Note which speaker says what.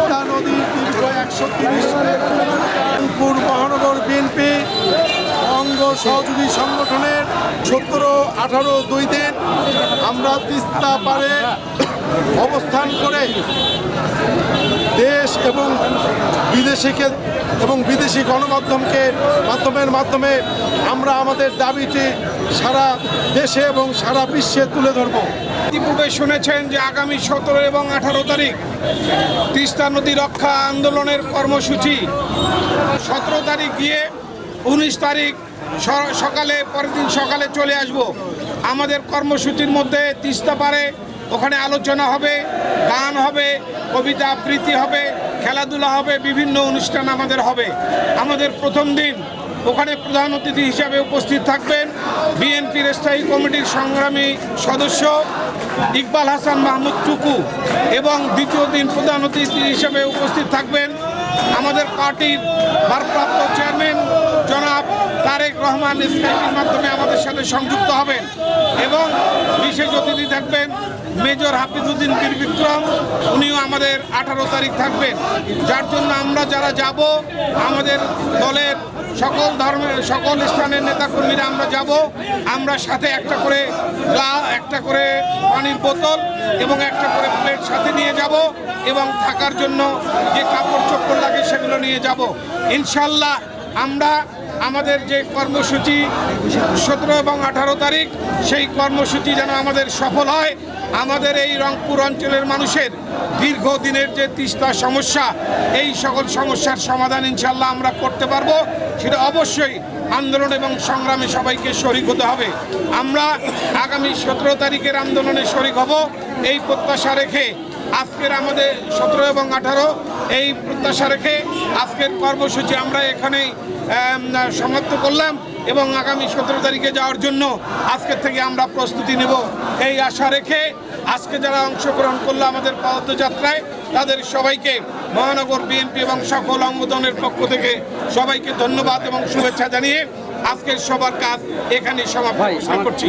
Speaker 1: পদ্মা নদীর সহযোগী সংগঠনের সতেরো, আঠারো, দুই দিন আমরা তিস্তা পারে অবস্থান করে দেশ এবং বিদেশিকে এবং বিদেশি গণমাধ্যমকে মাধ্যমের মাধ্যমে আমরা আমাদের দাবিটি সারা দেশে এবং সারা বিশ্বে তুলে ধরবো।
Speaker 2: ইতিপূর্বে শুনেছেন যে আগামী সতেরো এবং আঠারো তারিখ তিস্তা নদী রক্ষা আন্দোলনের কর্মসূচি। সতেরো তারিখ গিয়ে উনিশ তারিখ সকালে, পরের দিন সকালে চলে আসব। আমাদের কর্মসূচির মধ্যে তিস্তা পারে ওখানে আলোচনা হবে, গান হবে, কবিতা আবৃত্তি হবে, খেলাধুলা হবে, বিভিন্ন অনুষ্ঠান আমাদের হবে। আমাদের প্রথম দিন ওখানে প্রধান অতিথি হিসাবে উপস্থিত থাকবেন বিএনপির স্থায়ী কমিটির সংগ্রামী সদস্য ইকবাল হাসান মাহমুদ টুকু এবং দ্বিতীয় দিন প্রধান অতিথি হিসাবে উপস্থিত থাকবেন আমাদের পার্টির ভারপ্রাপ্ত চেয়ারম্যান জনাব তারেক রহমান স্কাইপির মাধ্যমে আমাদের সাথে সংযুক্ত হবেন এবং বিশেষ অতিথি থাকবেন মেজর হাফিজুদ্দিন বীর বিক্রম আমাদের আঠারো তারিখ থাকবেন যার জন্য আমরা যারা যাব, আমাদের দলের সকল ধর্মের সকল স্থানের নেতাকর্মীরা আমরা যাব। আমরা সাথে একটা করে গ্লা একটা করে পানির বোতল এবং একটা করে প্লেট সাথে নিয়ে যাব এবং থাকার জন্য যে কাপড় চোপড় লাগে সেগুলো নিয়ে যাব। ইনশাল্লাহ আমরা আমাদের যে কর্মসূচি সতেরো এবং আঠারো তারিখ, সেই কর্মসূচি যেন আমাদের সফল হয়। আমাদের এই রংপুর অঞ্চলের মানুষের দীর্ঘদিনের যে তিস্তা সমস্যা, এই সকল সমস্যার সমাধান ইনশাল্লাহ আমরা করতে পারব। সেটা অবশ্যই আন্দোলন এবং সংগ্রামে সবাইকে শরিক হতে হবে। আমরা আগামী সতেরো তারিখের আন্দোলনে শরিক হব। এই প্রত্যাশা রেখে আজকের আমাদের সতেরো এবং আঠারো, এই প্রত্যাশা রেখে আজকের কর্মসূচি আমরা এখানেই সমাপ্ত করলাম। এবং আগামী সতেরো তারিখে যাওয়ার জন্য আজকের থেকে আমরা প্রস্তুতি নেব। এই আশা রেখে আজকে যারা অংশগ্রহণ করল আমাদের পদযাত্রায় তাদের সবাইকে মহানগর বিএনপি এবং সকল অঙ্গদনের পক্ষ থেকে সবাইকে ধন্যবাদ এবং শুভেচ্ছা জানিয়ে আজকের সবার কাজ এখানেই সমাপ্ত। করছি।